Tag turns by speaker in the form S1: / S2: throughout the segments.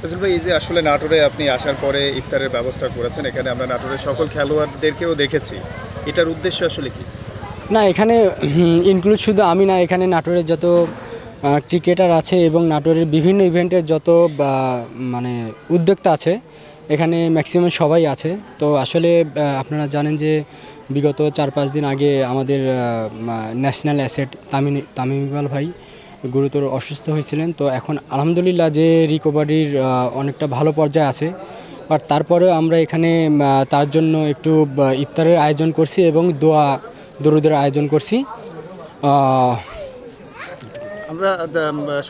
S1: ফজল ভাই, এই যে আসলে নাটোরে আপনি আসার পরে ইফতারের ব্যবস্থা করেছেন, এখানে আমরা নাটোরের সকল খেলোয়াড়দেরকেও দেখেছি, এটার উদ্দেশ্য আসলে কি?
S2: না, এখানে ইনক্লুড শুধু আমি না, এখানে নাটোরের যত ক্রিকেটার আছে এবং নাটোরের বিভিন্ন ইভেন্টের যত মানে উদ্যোক্তা আছে, এখানে ম্যাক্সিমাম সবাই আছে। তো আসলে আপনারা জানেন যে বিগত চার পাঁচ দিন আগে আমাদের ন্যাশনাল অ্যাসেট তামিম তামিম ইকবাল ভাই গুরুতর অসুস্থ হয়েছিলেন। তো এখন আলহামদুলিল্লাহ যে রিকভারির অনেকটা ভালো পর্যায়ে আছে। বাট তারপরেও আমরা এখানে তার জন্য একটু ইফতারের আয়োজন করছি এবং দোয়া, দরুদের আয়োজন করছি।
S1: আমরা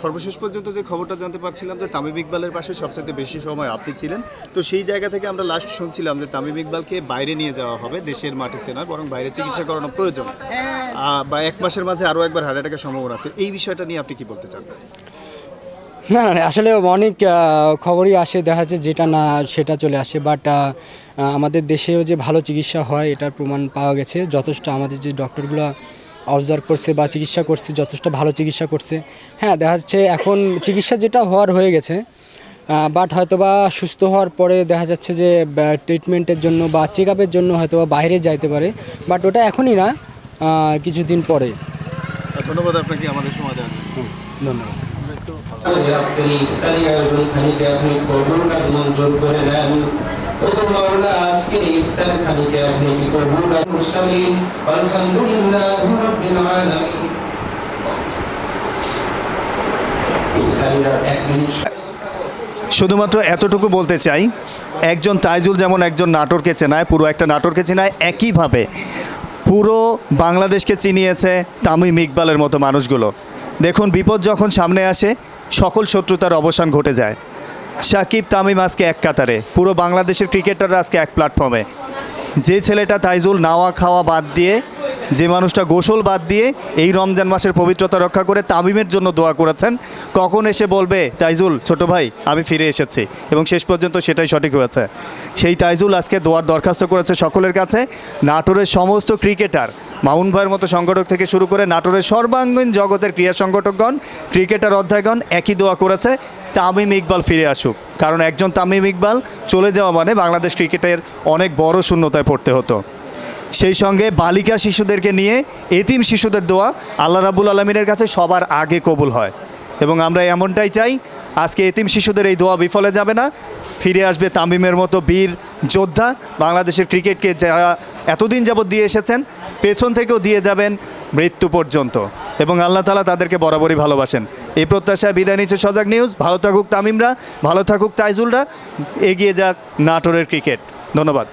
S1: সর্বশেষ পর্যন্ত যে খবরটা জানতে পারছিলাম যে তামিম ইকবালের পাশে সবচেয়ে বেশি সময় আপনি ছিলেন, তো সেই জায়গা থেকে আমরা লাস্ট শুনছিলাম যে তামিম ইকবালকে বাইরে নিয়ে যাওয়া হবে, দেশের মাটিতে নয়, বরং বাইরে চিকিৎসা করানো প্রয়োজন। বা এক মাসের মাঝে আরও একবার হার্ট অ্যাটাকের সম্ভাবনা আছে, এই বিষয়টা নিয়ে আপনি কি বলতে চান?
S2: না না আসলে অনেক খবরই আসে, দেখা যাচ্ছে যেটা না সেটা চলে আসে বাট আমাদের দেশেও যে ভালো চিকিৎসা হয়, এটার প্রমাণ পাওয়া গেছে। যথেষ্ট আমাদের যে ডক্টরগুলো অবজার্ভ করছে বা চিকিৎসা করছে যথেষ্ট ভালো চিকিৎসা করছে। হ্যাঁ দেখা যাচ্ছে এখন চিকিৎসা যেটা হওয়ার হয়ে গেছে বাট হয়তোবা সুস্থ হওয়ার পরে দেখা যাচ্ছে যে ট্রিটমেন্টের জন্য বা চেক আপের জন্য হয়তোবা বাইরে যাইতে পারে বাট ওটা এখনই না কিছুদিন পরে।
S1: ধন্যবাদ আপনাকে আমাদের সময় দেওয়ার জন্য।
S2: ধন্যবাদ।
S3: আজকের ইফতারি আয়োজন মঞ্জুর করে
S1: শুধুমাত্র এতটুকু বলতে চাই, একজন তাইজুল যেমন একজন নাটোরকে চেনায়, পুরো একটা নাটোরকে চেনায়, একইভাবে পুরো বাংলাদেশকে চিনিয়েছে তামিম ইকবালের মতো মানুষগুলো। দেখুন, বিপদ যখন সামনে আসে, সকল শত্রুতার অবসান ঘটে যায়। সাকিব তামিম আজকে এক কাতারে। পুরো বাংলাদেশের ক্রিকেটাররা আজকে এক প্ল্যাটফর্মে যে ছেলেটা তাইজুল নাওয়া খাওয়া বাদ দিয়ে, যে মানুষটা গোসল বাদ দিয়ে এই রমজান মাসের পবিত্রতা রক্ষা করে তামিমের জন্য দোয়া করেছেন, কখন এসে বলবে, তাইজুল, ছোট ভাই, আমি ফিরে এসেছি। এবং শেষ পর্যন্ত সেটাই সঠিক হয়েছে। সেই তাইজুল আজকে দোয়ার দরখাস্ত করেছে সকলের কাছে। নাটোরের সমস্ত ক্রিকেটার মাউন ভাইয়ের মতো সংগঠক থেকে শুরু করে নাটোরের সর্বাঙ্গীন জগতের ক্রিয়া সংগঠকগণ, ক্রিকেটার অধ্যায়গণ একই দোয়া করেছে। তামিম ইকবাল ফিরে আসুক। কারণ একজন তামিম ইকবাল চলে যাওয়া মানে বাংলাদেশ ক্রিকেটের অনেক বড় শূন্যতায় পড়তে হতো। সেই সঙ্গে বালিকা শিশুদেরকে নিয়ে এতিম শিশুদের দোয়া আল্লাহ রাবুল আলমিনের কাছে সবার আগে কবুল হয়। এবং আমরা এমনটাই চাই, আজকে এতিম শিশুদের এই দোয়া বিফলে যাবে না। ফিরে আসবে তামিমের মতো বীর যোদ্ধা বাংলাদেশের ক্রিকেটকে যারা এতদিন যাবৎ দিয়ে এসেছেন, পেছন থেকেও দিয়ে যাবেন মৃত্যু পর্যন্ত। এবং আল্লাহ তালা তাদেরকে বরাবরই ভালোবাসেন। এই প্রত্যাশায় বিদায় নিচ্ছে সজাগ নিউজ। ভালো থাকুক তামিমরা, ভালো থাকুক তাইজুলরা। এগিয়ে যাক নাটোরের ক্রিকেট। ধন্যবাদ।